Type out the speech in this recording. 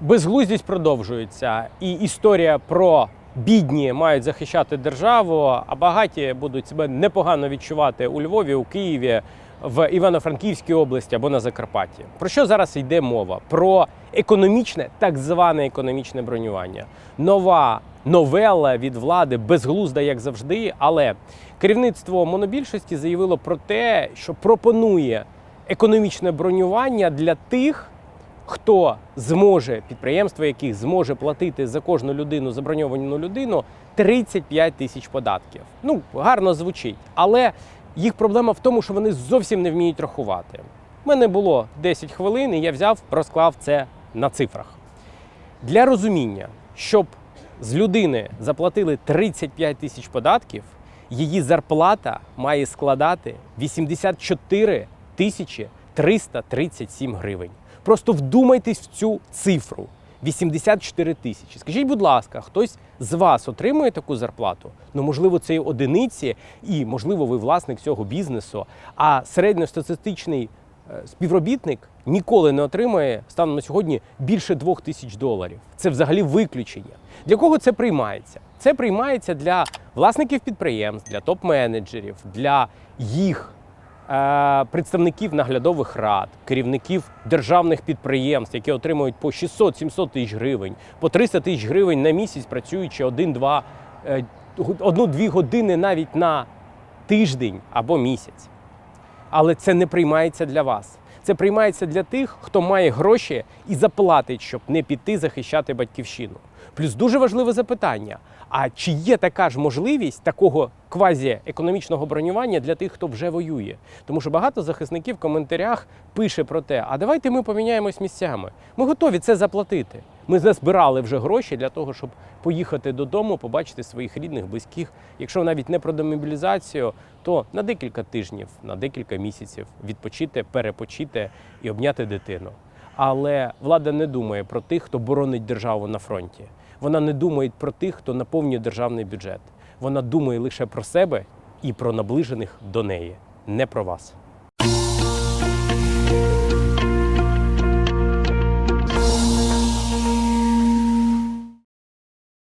Безглуздість продовжується, і історія про бідні мають захищати державу, а багаті будуть себе непогано відчувати у Львові, у Києві, в Івано-Франківській області або на Закарпатті. Про що зараз йде мова? Про економічне, так зване економічне бронювання. Нова новела від влади безглузда, як завжди, але керівництво монобільшості заявило про те, що пропонує економічне бронювання для тих, хто зможе, підприємство яких зможе платити за кожну людину, заброньовану людину 35 тисяч податків. Ну, гарно звучить, але їх проблема в тому, що вони зовсім не вміють рахувати. У мене було 10 хвилин, і я взяв, розклав це на цифрах. Для розуміння, щоб з людини заплатили 35 тисяч податків, її зарплата має складати 84 тисячі 337 гривень. Просто вдумайтесь в цю цифру. 84 тисячі. Скажіть, будь ласка, хтось з вас отримує таку зарплату? Ну, можливо, це і одиниці, і можливо, ви власник цього бізнесу. А середньостатистичний е, співробітник ніколи не отримує станом на сьогодні більше двох тисяч доларів. Це взагалі виключення. Для кого це приймається? Це приймається для власників підприємств, для топ-менеджерів, для їх представників наглядових рад, керівників державних підприємств, які отримують по 600-700 тисяч гривень, по 300 тисяч гривень на місяць, працюючи один-два, е, одну-дві години навіть на тиждень або місяць. Але це не приймається для вас. Це приймається для тих, хто має гроші і заплатить, щоб не піти захищати батьківщину. Плюс дуже важливе запитання: а чи є така ж можливість такого квазі-економічного бронювання для тих, хто вже воює? Тому що багато захисників в коментарях пише про те, а давайте ми поміняємось місцями. Ми готові це заплатити. Ми назбирали вже гроші для того, щоб поїхати додому, побачити своїх рідних, близьких. Якщо навіть не про демобілізацію, то на декілька тижнів, на декілька місяців відпочити, перепочити і обняти дитину. Але влада не думає про тих, хто боронить державу на фронті. Вона не думає про тих, хто наповнює державний бюджет. Вона думає лише про себе і про наближених до неї, не про вас.